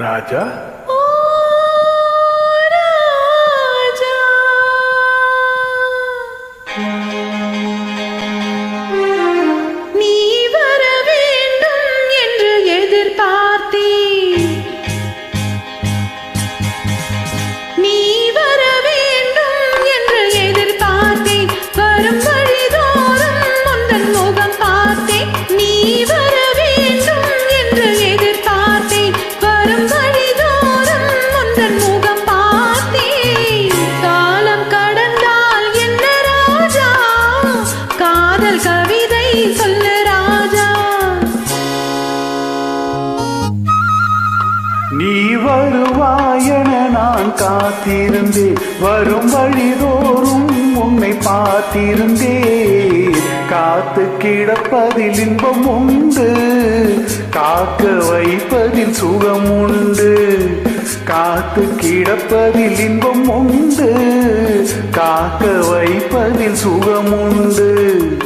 राजा। ओ நீ வருவாயென நான் காத்திருந்தேன். வரும் வழிதோறும் உன்னை பார்த்திருந்தேன். காத்து கிடப்பதில் இன்பம் உண்டு. காக்க வைப்பதில் சுகம் உண்டு. காத்து கிடப்பதில் இன்பம் உண்டு. காக்க வைப்பதில் சுகம் உண்டு.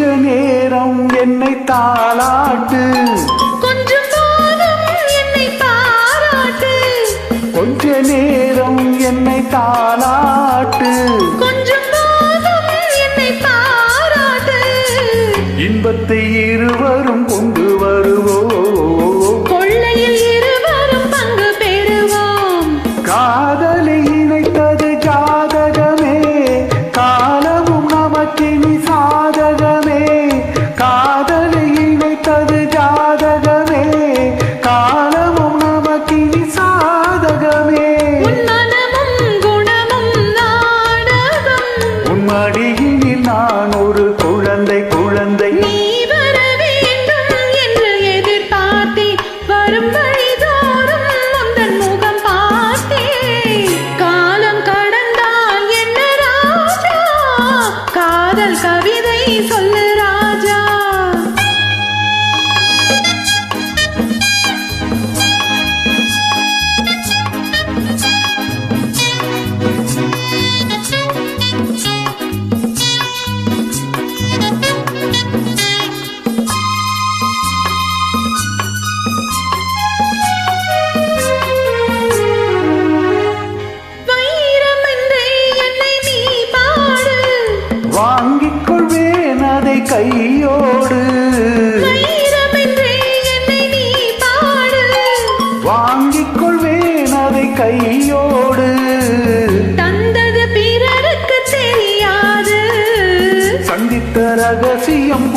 கொஞ்ச நேரம் என்னை தாளாட்டு. கொஞ்சம் என்னை தாளாட்டு கொஞ்ச நேரம் என்னை தாளாட்டு கையோடு வாங்கிக் கொள்வேன் அதை கையோடு. தந்தது பிறருக்கு தெரியாது சந்தித்த ரகசியம்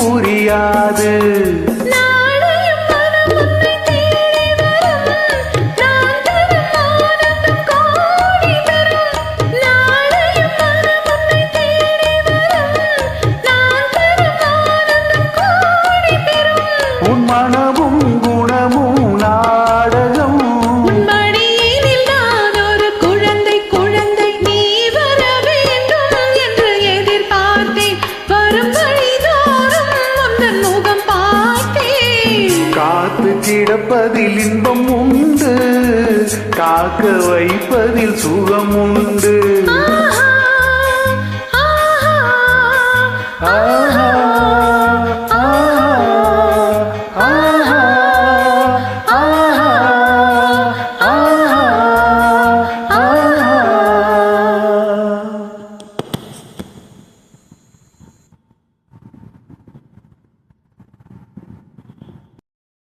இழப்பதில் இன்பம் உண்டு. காக்க வைப்பதில் சுகம் உண்டு. ஆஹா.